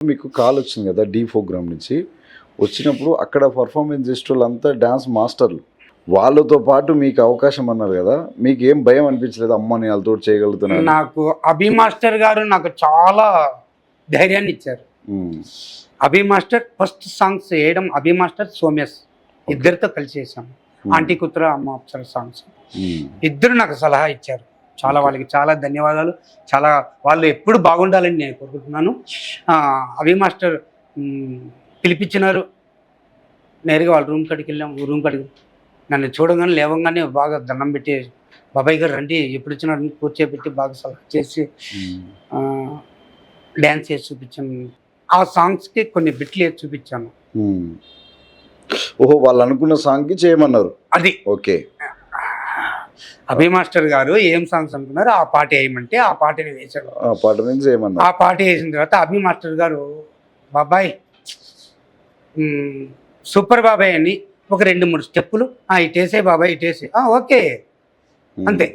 మీకు కాల్ వచ్చింది కదా డీ ప్రోగ్రామ్ నుంచి. వచ్చినప్పుడు అక్కడ పర్ఫార్మెన్స్ చేసే వాళ్ళంతా డ్యాన్స్ మాస్టర్లు వాళ్ళతో పాటు మీకు అవకాశం అన్నారు కదా మీకు ఏం భయం అనిపించలేదు అమ్మ నేను వాళ్ళతో చేయగలుగుతున్నాను? నాకు అభి మాస్టర్ గారు నాకు చాలా ధైర్యాన్ని ఇచ్చారు. అభి మాస్టర్ ఫస్ట్ సాంగ్స్ వేయడం అభి మాస్టర్ సోమేష్ ఇద్దరితో కలిసి ఉమ్, ఆంటీ కూతురు అమ్మ అప్సర సాంగ్స్ ఇద్దరు నాకు సలహా ఇచ్చారు. చాలా వాళ్ళకి చాలా ధన్యవాదాలు. చాలా వాళ్ళు ఎప్పుడు బాగుండాలని నేను కోరుకుంటున్నాను. అభి మాస్టర్ పిలిపించినారు. నేరుగా వాళ్ళ రూమ్ కాడికి వెళ్ళాం. రూమ్ కాడికి నన్ను చూడగానే లేవగానే బాగా దండం పెట్టి బాబాయ్ గారు రండి ఎప్పుడు వచ్చినారు కూర్చోబెట్టి బాగా సలహా చేసి ఉమ్, డ్యాన్స్ చేసి చూపించాను ఆ సాంగ్స్కి కొన్ని బిట్లు వేసి చూపించాను. ఉమ్. ఓహో వాళ్ళు అనుకున్న సాంగ్కి చేయమన్నారు. అది. ఓకే అభి మాస్టర్ గారు ఏం సాంగ్స్ అనుకున్నారో ఆ పాట వేయమంటే ఆ పాటని వేశాడు ఆ పాట నుంచి ఆ పాట వేసిన తర్వాత అభి మాస్టర్ గారు బాబాయ్ సూపర్ బాబాయ్ అని ఒక రెండు మూడు స్టెప్పులు ఆ ఇటేసే బాబాయ్ ఇటేసే ఆ, ఓకే అంతే.